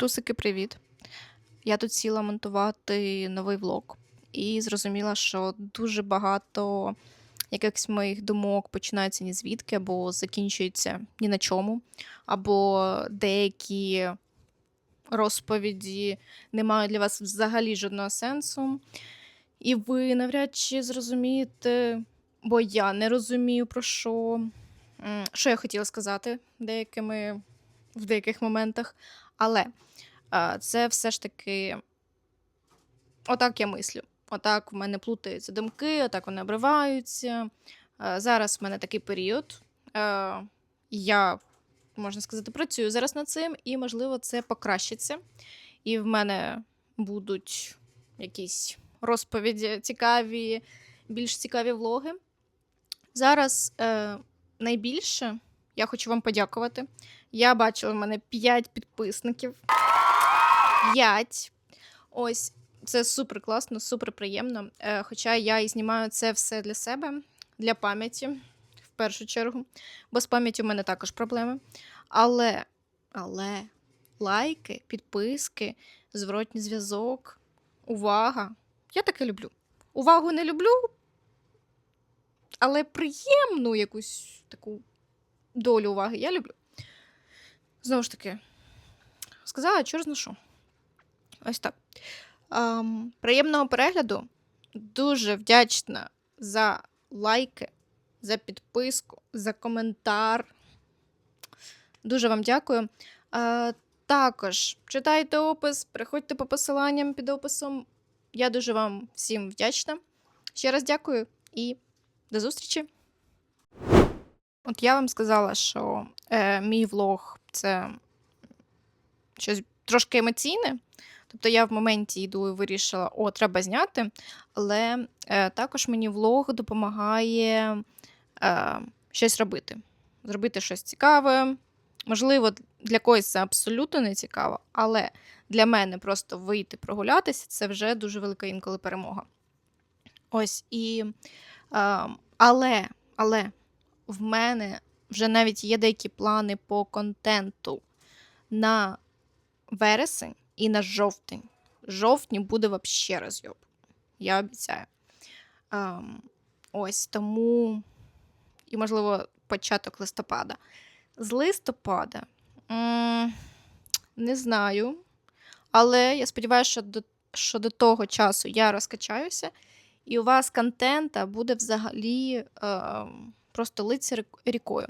Котусики, привіт! Я тут сіла монтувати новий влог і зрозуміла, що дуже багато якихось моїх думок починаються ні звідки, або закінчуються ні на чому, або деякі розповіді не мають для вас взагалі жодного сенсу. І ви навряд чи зрозумієте, бо я не розумію, про що, що я хотіла сказати деякими, в деяких моментах. Але це все ж таки отак я мислю. Отак в мене плутаються думки, отак вони обриваються. Зараз в мене такий період. Я, можна сказати, працюю зараз над цим, і, можливо, це покращиться. І в мене будуть якісь розповіді цікаві, більш цікаві влоги. Зараз е, найбільше я хочу вам подякувати. Я бачила, в мене 5 підписників. 5. Ось, це супер класно, супер приємно. Е, хоча я і знімаю це все для себе, для пам'яті, в першу чергу. Бо з пам'яттю в мене також проблеми. Але, але лайки, підписки, зворотній зв'язок, увага. Я таке люблю. Увагу не люблю, але приємну якусь таку долю уваги я люблю. Знову ж таки, сказала, чорт зна що. Ось так. Ем, приємного перегляду. Дуже вдячна за лайки, за підписку, за коментар. Дуже вам дякую. Е, також читайте опис, приходьте по посиланням під описом. Я дуже вам всім вдячна. Ще раз дякую і до зустрічі. От я вам сказала, що е, мій влог це щось трошки емоційне. Тобто я в моменті йду і вирішила, о, треба зняти. Але е, також мені влог допомагає е, щось робити. Зробити щось цікаве. Можливо, для когось це абсолютно не цікаво, але для мене просто вийти прогулятися це вже дуже велика інколи перемога. Ось і. Е, але, але в мене вже навіть є деякі плани по контенту на вересень і на жовтень. Жовтні буде вообще розйоб. Я обіцяю. Ем, ось тому, і, можливо, початок листопада. З листопада м, не знаю. Але я сподіваюся, що до, що до того часу я розкачаюся, і у вас контента буде взагалі е, просто литься рікою.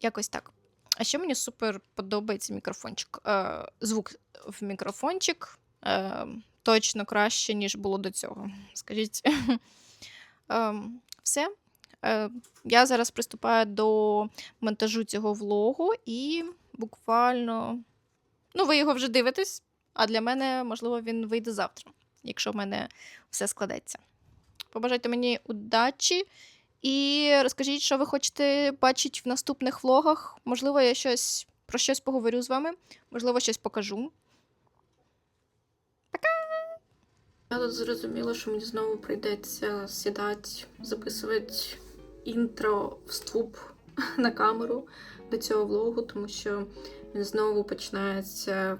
Якось так. А ще мені супер подобається мікрофончик. Е, звук в мікрофончик е, точно краще, ніж було до цього. Скажіть. Ем, все. Е, я зараз приступаю до монтажу цього влогу, і буквально. Ну, ви його вже дивитесь, а для мене, можливо, він вийде завтра, якщо в мене все складеться. Побажайте мені удачі і розкажіть, що ви хочете бачити в наступних влогах. Можливо, я щось про щось поговорю з вами, можливо, щось покажу. Я тут зрозуміла, що мені знову прийдеться сідати, записувати інтро вступ на камеру до цього влогу, тому що він знову починається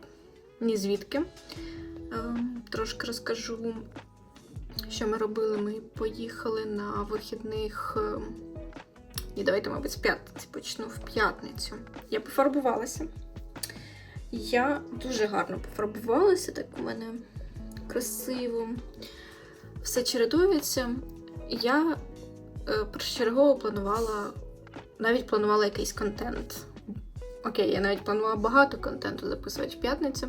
ні звідки. Ем, Трошки розкажу, що ми робили. Ми поїхали на вихідних. ем, Ні, давайте, мабуть, з п'ятниці почну в п'ятницю. Я пофарбувалася. Я дуже гарно пофарбувалася, так у мене красиво. Все чередується. Я е, першочергово планувала, навіть планувала якийсь контент. Окей, я навіть планувала багато контенту записувати в п'ятницю,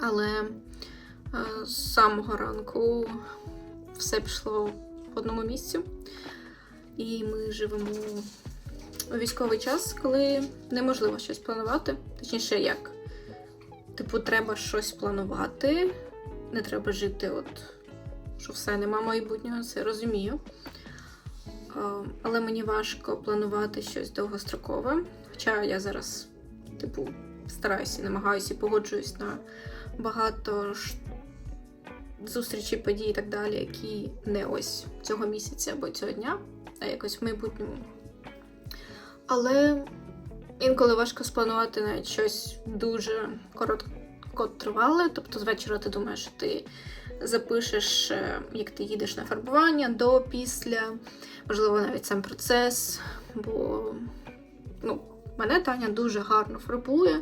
але е, з самого ранку все пішло в одному місці. І ми живемо у військовий час, коли неможливо щось планувати. Точніше, як? Типу, треба щось планувати. Не треба жити, от, що все нема майбутнього, це розумію. Але мені важко планувати щось довгострокове. Хоча я зараз, типу, стараюся, намагаюся і погоджуюсь на багато ж зустрічей, подій і так далі, які не ось цього місяця або цього дня, а якось в майбутньому. Але інколи важко спланувати навіть щось дуже корот... короткотривале, тобто з вечора ти думаєш, що ти запишеш, е, як ти їдеш на фарбування до, після, можливо, навіть сам процес. Бо ну, мене Таня дуже гарно фарбує.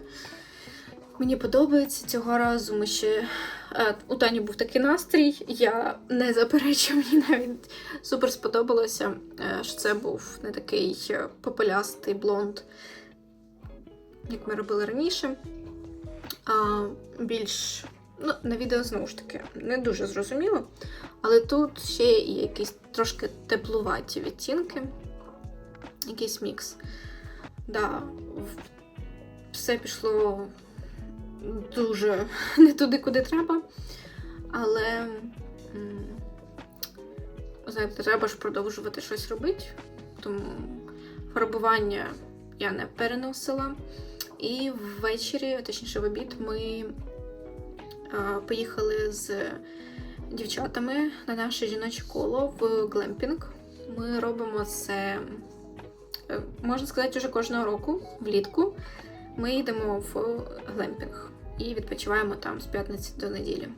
Мені подобається цього разу. Ми ще е, у Тані був такий настрій. Я не заперечую, мені навіть супер сподобалося, е, що це був не такий е, попелястий блонд, як ми робили раніше. А більш ну, на відео знову ж таки не дуже зрозуміло. Але тут ще є якісь трошки теплуваті відтінки, якийсь мікс. Да, все пішло дуже не туди, куди треба. Але знаєте, треба ж продовжувати щось робити. Тому фарбування я не переносила. І ввечері, точніше в обід, ми е, поїхали з дівчатами на наше жіноче коло в глемпінг. Ми робимо це, е, можна сказати, вже кожного року влітку. Ми йдемо в глемпінг і відпочиваємо там з п'ятниці до неділі.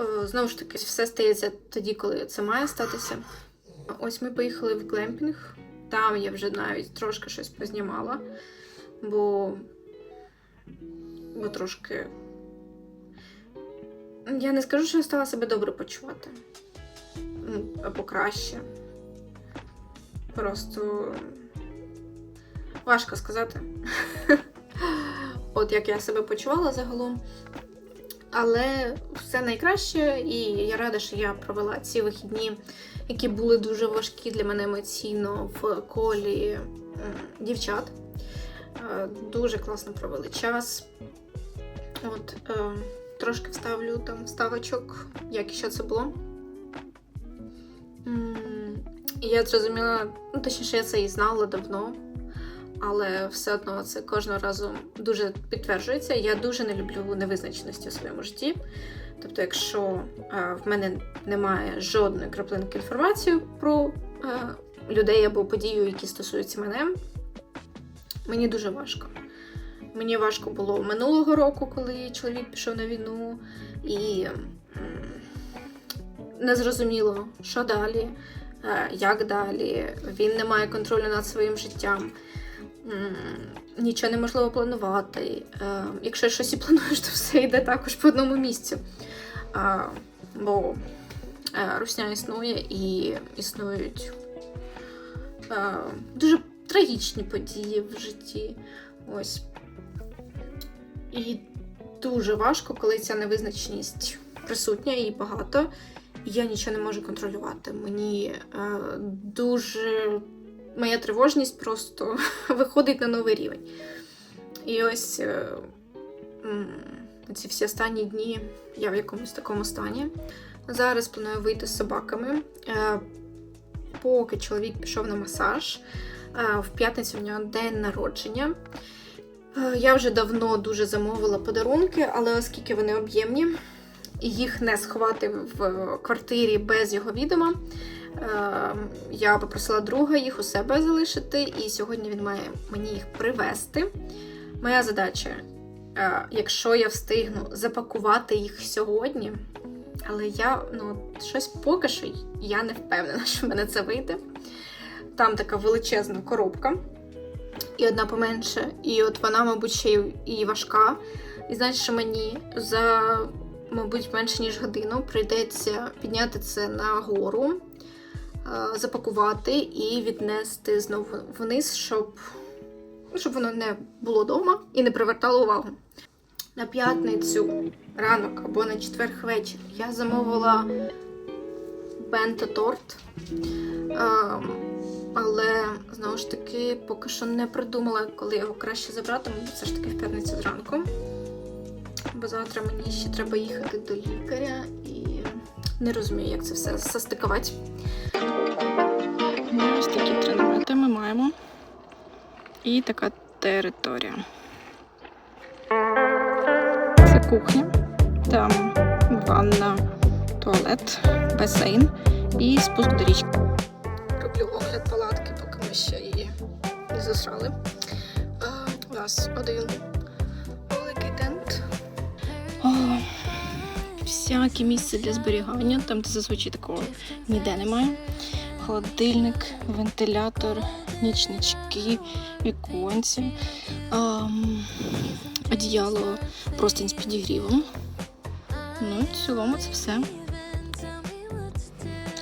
Е, Знову ж таки, все стається тоді, коли це має статися. Ось ми поїхали в глемпінг. Там я вже навіть трошки щось познімала, бо, бо трошки. Я не скажу, що я стала себе добре почувати. Ну, Або краще. Просто важко сказати. От як я себе почувала загалом. Але все найкраще, і я рада, що я провела ці вихідні, які були дуже важкі для мене емоційно в колі дівчат. Е, Дуже класно провели час. От, е, трошки вставлю там вставочок, як і що це було. І я зрозуміла, ну точніше, я це і знала давно, але все одно це кожного разу дуже підтверджується. Я дуже не люблю невизначеності у своєму житті. Тобто, якщо е, в мене немає жодної краплинки інформації про е, людей або подію, які стосуються мене, мені дуже важко. Мені важко було минулого року, коли чоловік пішов на війну, і м, незрозуміло, що далі, е, як далі. Він не має контролю над своїм життям. Нічого неможливо планувати. Е, Якщо щось і плануєш, то все йде також по одному місцю. Бо е, русня існує і існують е, дуже трагічні події в житті. Ось. І дуже важко, коли ця невизначеність присутня і багато, я нічого не можу контролювати. Мені е, дуже моя тривожність просто виходить на новий рівень. І ось е, ці всі останні дні я в якомусь такому стані. Зараз планую вийти з собаками. Е, поки чоловік пішов на масаж, е, в п'ятницю в нього день народження. Я вже давно дуже замовила подарунки, але оскільки вони об'ємні, їх не сховати в квартирі без його відома, я попросила друга їх у себе залишити, і сьогодні він має мені їх привезти. Моя задача, е, якщо я встигну запакувати їх сьогодні, але я ну, щось поки що я не впевнена, що в мене це вийде. Там така величезна коробка і одна поменше. І от вона, мабуть, ще і важка. І знаєш, що мені за, мабуть, менше ніж годину прийдеться підняти це на гору, запакувати і віднести знову вниз, щоб, ну, щоб воно не було вдома і не привертало увагу. На п'ятницю ранок або на четвер вечір я замовила бенто-торт. Ем, але знову ж таки поки що не придумала, коли його краще забрати, мабуть, все ж таки в п'ятницю зранку. Бо завтра мені ще треба їхати до лікаря і не розумію, як це все состикувати. Ось такі три намети ми маємо. І така територія. Це кухня, там ванна, туалет, басейн і спуск до річки. Роблю огляд палатки, поки ми ще її не засрали. А, у нас один великий тент всякі місця для зберігання, там де зазвичай такого ніде немає. Холодильник, вентилятор, нічнички, віконці, одіяло простинь з підігрівом. Ну в цілому це все.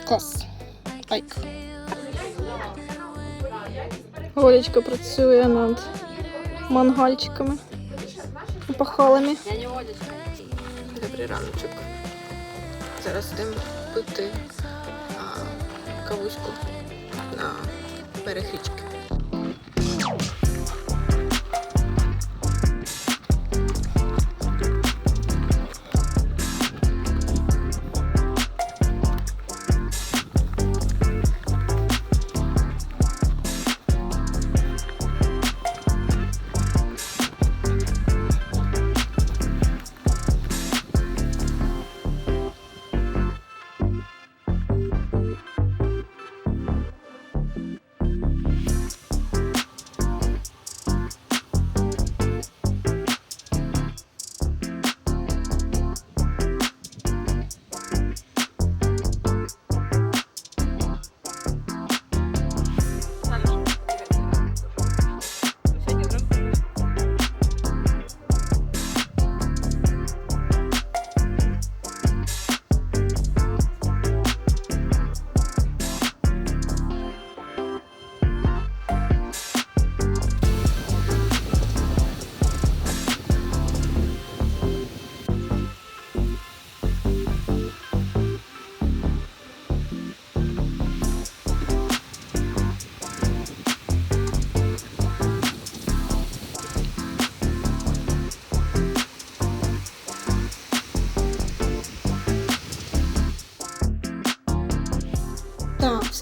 Клас. Лайк. Олечка працює над мангальчиками, пахалами. Добрий раночок. Зараз йдемо пити кавуську на берег.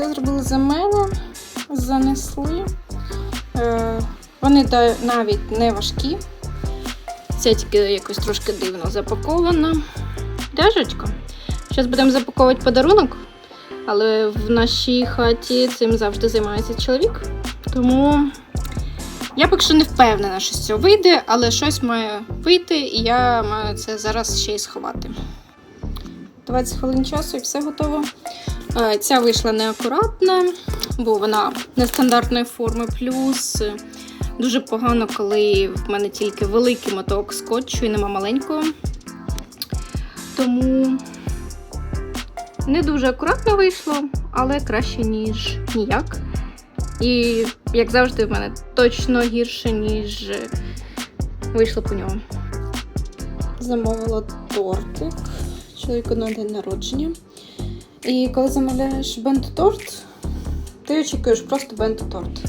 Все зробили за мене, занесли. Е, вони навіть не важкі. Це тільки якось трошки дивно запаковано. Дяжечко. Зараз будемо запаковувати подарунок, але в нашій хаті цим завжди займається чоловік. Тому я поки що не впевнена, що з вийде, але щось має вийти, і я маю це зараз ще й сховати. 20 хвилин часу і все готово. Е, Ця вийшла неакуратна, бо вона нестандартної форми. Плюс е, дуже погано, коли в мене тільки великий моток скотчу і нема маленького. Тому не дуже акуратно вийшло, але краще, ніж ніяк. І, як завжди, в мене точно гірше, ніж е, вийшло по ньому. Замовила тортик чоловіку на день народження. І коли замовляєш бенто-торт, ти очікуєш просто бенто-торт.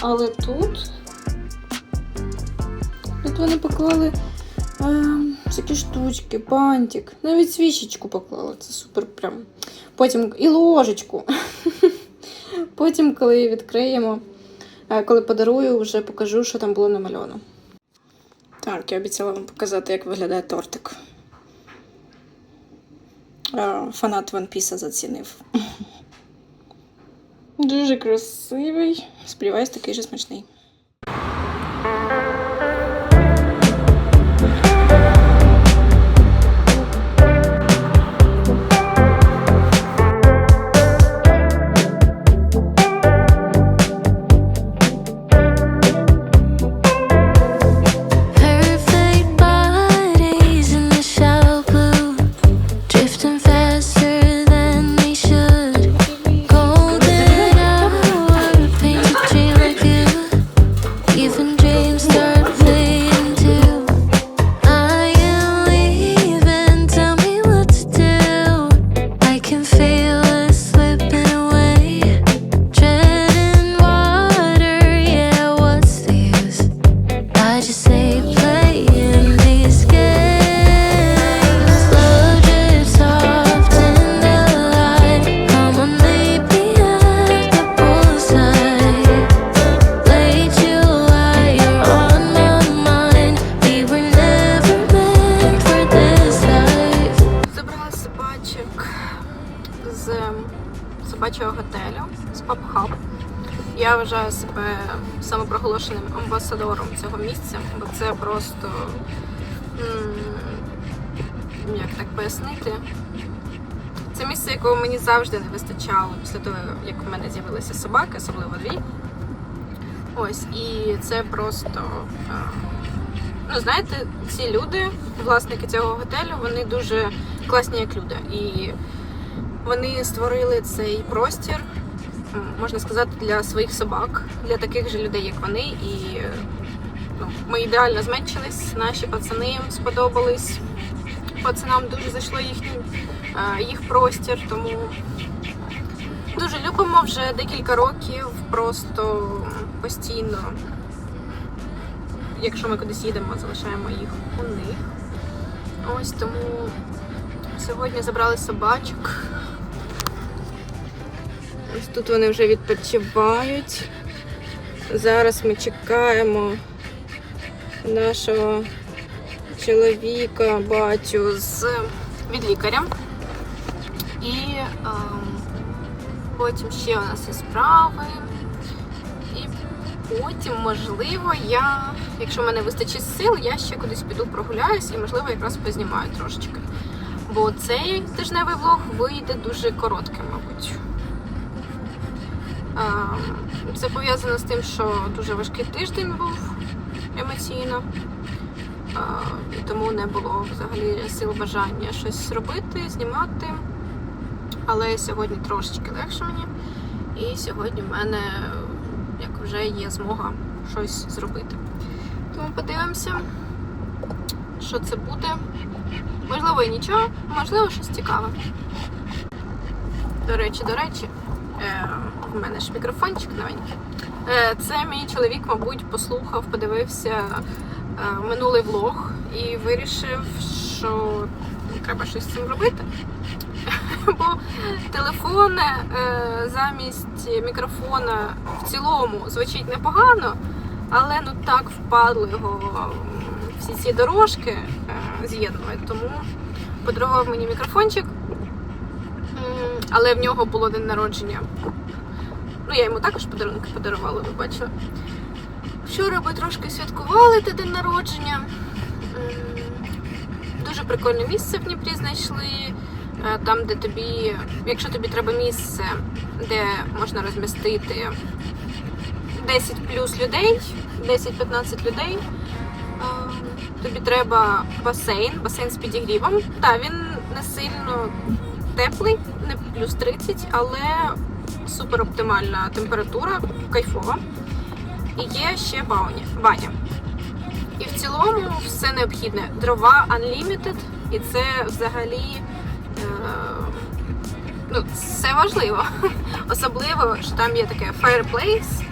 Але тут, тут вони поклали е, всякі штучки, бантик, навіть свічечку поклали. Це супер прям. Потім і ложечку. Потім, коли відкриємо, е, коли подарую, вже покажу, що там було намальовано. Так, я обіцяла вам показати, як виглядає тортик. Е, Фанат One Piece зацінив. Дуже красивий. Сподіваюсь, такий же смачний. Самопроголошеним амбасадором цього місця, бо це просто як так пояснити. Це місце, якого мені завжди не вистачало після того, як в мене з'явилися собаки, особливо дві. Ось, і це просто. е, Ну, знаєте, ці люди, власники цього готелю, вони дуже класні як люди. І вони створили цей простір, можна сказати, для своїх собак, для таких же людей, як вони. І е, ну, ми ідеально зменшились, наші пацани їм сподобались. Пацанам дуже зайшло їхній е, їх простір, тому дуже любимо вже декілька років, просто постійно. Якщо ми кудись їдемо, залишаємо їх у них. Ось тому сьогодні забрали собачок. Ось тут вони вже відпочивають. Зараз ми чекаємо нашого чоловіка, батю з від лікаря. І ем, потім ще у нас є справи. І потім, можливо, я, якщо в мене вистачить сил, я ще кудись піду прогуляюсь і, можливо, якраз познімаю трошечки. Бо цей тижневий влог вийде дуже коротким, мабуть. Це пов'язано з тим, що дуже важкий тиждень був емоційно. І тому не було взагалі сил бажання щось робити, знімати. Але сьогодні трошечки легше мені. І сьогодні в мене як вже є змога щось зробити. Тому подивимося, що це буде. Можливо, і нічого, можливо, щось цікаве. До речі, до речі, в мене ж мікрофончик новенький. Е, це мій чоловік, мабуть, послухав, подивився е, минулий влог і вирішив, що треба щось з цим робити. Бо телефон е, замість мікрофона в цілому звучить непогано, але ну так впадло його всі ці дорожки з'єднувати. Тому подарував мені мікрофончик, але в нього було день народження. Ну, я йому також подарунки подарувала, ви бачили. Вчора ми трошки святкували те день народження. Дуже прикольне місце в Дніпрі знайшли. Е, Там, де тобі, якщо тобі треба місце, де можна розмістити 10 плюс людей, 10-15 людей, е, тобі треба басейн, басейн з підігрівом. Так, він не сильно теплий, не плюс 30, але супер оптимальна температура, кайфова. І є ще баня. баня. І в цілому все необхідне. Дрова Unlimited, і це взагалі е, ну, це важливо. Особливо, що там є таке fireplace,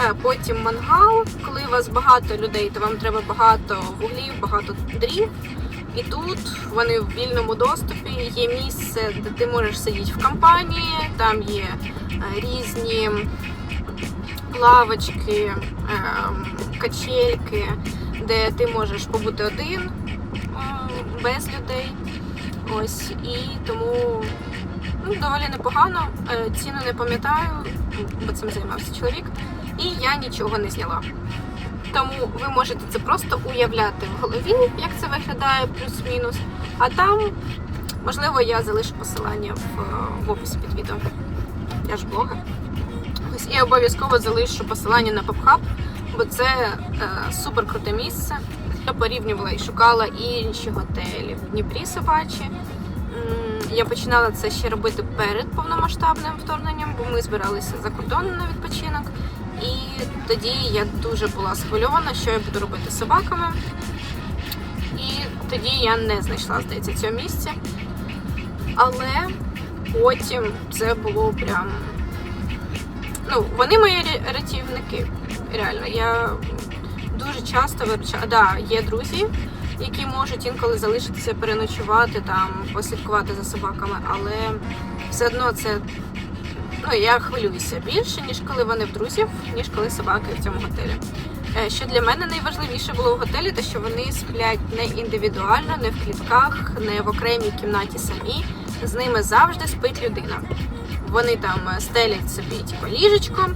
е, потім мангал. Коли у вас багато людей, то вам треба багато вуглів, багато дрів. І тут вони в вільному доступі. Є місце, де ти можеш сидіти в компанії, там є е, різні лавочки, ем, качельки, де ти можеш побути один ем, без людей. Ось і тому ну, доволі непогано. Е, Ціну не пам'ятаю, бо цим займався чоловік, і я нічого не зняла. Тому ви можете це просто уявляти в голові, як це виглядає, плюс-мінус. А там, можливо, я залишу посилання в, в описі під відео. Я ж блогер. Ось і обов'язково залишу посилання на PubHub, бо це е, супер круте місце. Я порівнювала і шукала інші готелі в Дніпрі собачі. Я починала це ще робити перед повномасштабним вторгненням, бо ми збиралися за кордоном на відпочинок. І тоді я дуже була схвильована, що я буду робити з собаками. І тоді я не знайшла, здається, цього місця. Але потім це було прям. Ну, вони мої рятівники. Реально, я дуже часто виручаю. Да, є друзі, які можуть інколи залишитися переночувати там, послідкувати за собаками, але все одно це. Ну, я хвилююся більше, ніж коли вони в друзів, ніж коли собаки в цьому готелі. Е, Що для мене найважливіше було в готелі, те, що вони сплять не індивідуально, не в клітках, не в окремій кімнаті самі. З ними завжди спить людина. Вони там е, стелять собі типу, ліжечко,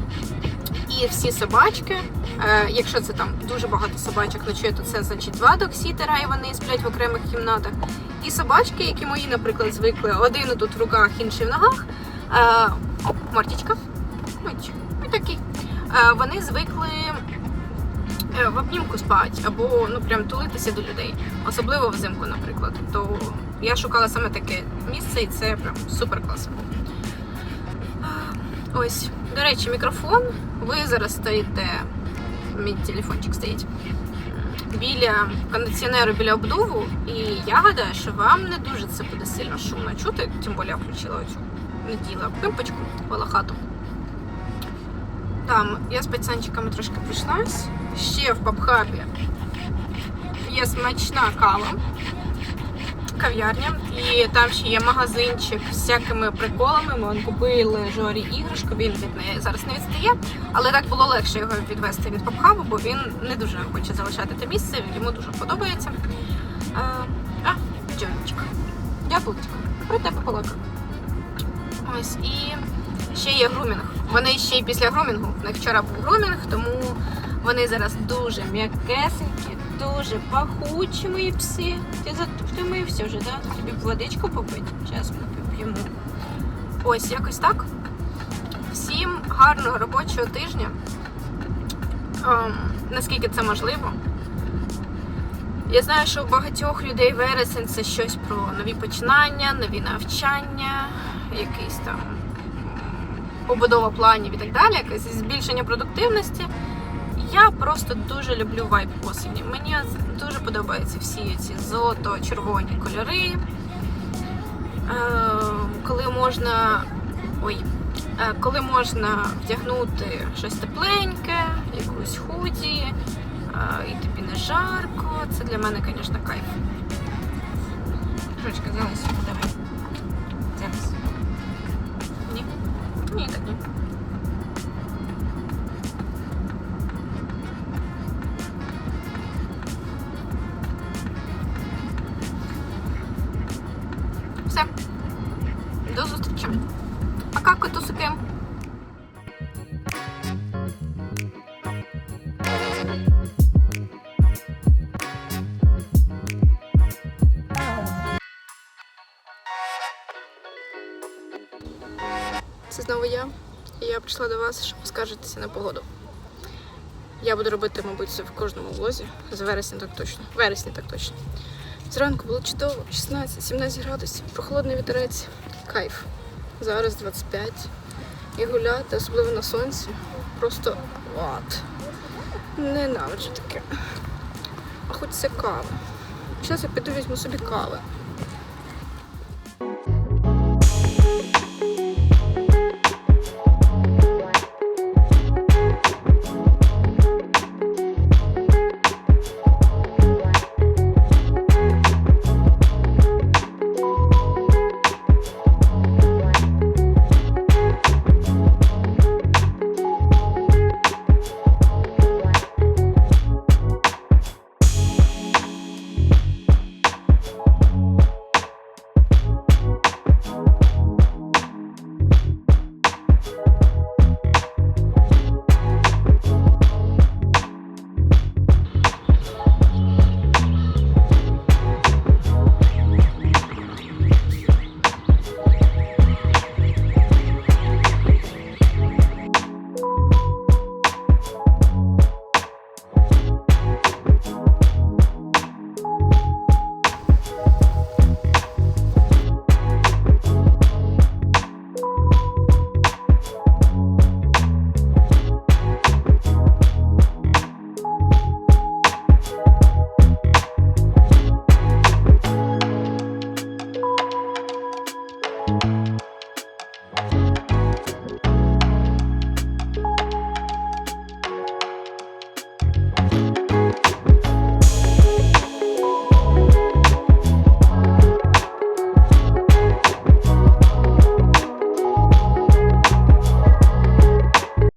І всі собачки, е, якщо це там дуже багато собачок ночує, то це значить два доксітера, і вони сплять в окремих кімнатах. І собачки, які мої, наприклад, звикли, один тут в руках, інший в ногах. Е, Мартічка. Мартічка. Ось такий. Е, вони звикли е, в обнімку спати або ну прям тулитися до людей, особливо взимку, наприклад. То я шукала саме таке місце, і це прям супер клас. Ось, до речі, мікрофон. Ви зараз стоїте. Мій телефончик стоїть біля кондиціонеру біля обдуву, і я гадаю, що вам не дуже це буде сильно шумно чути, тим більше я включила оцю наділа пимпочку волохату. Там я з пацанчиками трошки прийшлась. Ще в пабхабі є смачна кава, кав'ярня, і там ще є магазинчик з всякими приколами. Ми купили Жорі іграшку, він від неї зараз не відстає, але так було легше його відвести від пабхабу, бо він не дуже хоче залишати те місце, йому дуже подобається. А, а Джонечка, яблучко, про тебе балака. Ось і ще є грумінг. Вони ще й після грумінгу. У них вчора був грумінг, тому вони зараз дуже м'якесенькі, дуже пахучі мої пси. Ти втомився вже, да? Тобі водичку попити? Зараз ми поп'ємо. Ось якось так. Всім гарного робочого тижня. Ем, наскільки це можливо. Я знаю, що у багатьох людей вересень це щось про нові починання, нові навчання, якийсь там побудова планів і так далі, якесь збільшення продуктивності. Я просто дуже люблю вайб осені. Мені дуже подобаються всі ці золото-червоні кольори. Е, коли можна. Ой, е, коли можна вдягнути щось тепленьке, якусь худі, е, і тобі не жарко. Це для мене, звісно, кайф. Жочка, зараз, давай. Зараз. Ні? Ні, так ні. Все. До зустрічі. Пока, котусики. Прийшла до вас, щоб поскаржитися на погоду. Я буду робити, мабуть, це в кожному влозі. З вересня так точно. Вересня так точно. Зранку було чудово, 16-17 градусів, прохолодний вітерець, кайф. Зараз 25. І гуляти, особливо на сонці. Просто ад. Ненавиджу таке. А хоч це кава. Зараз я піду візьму собі кави.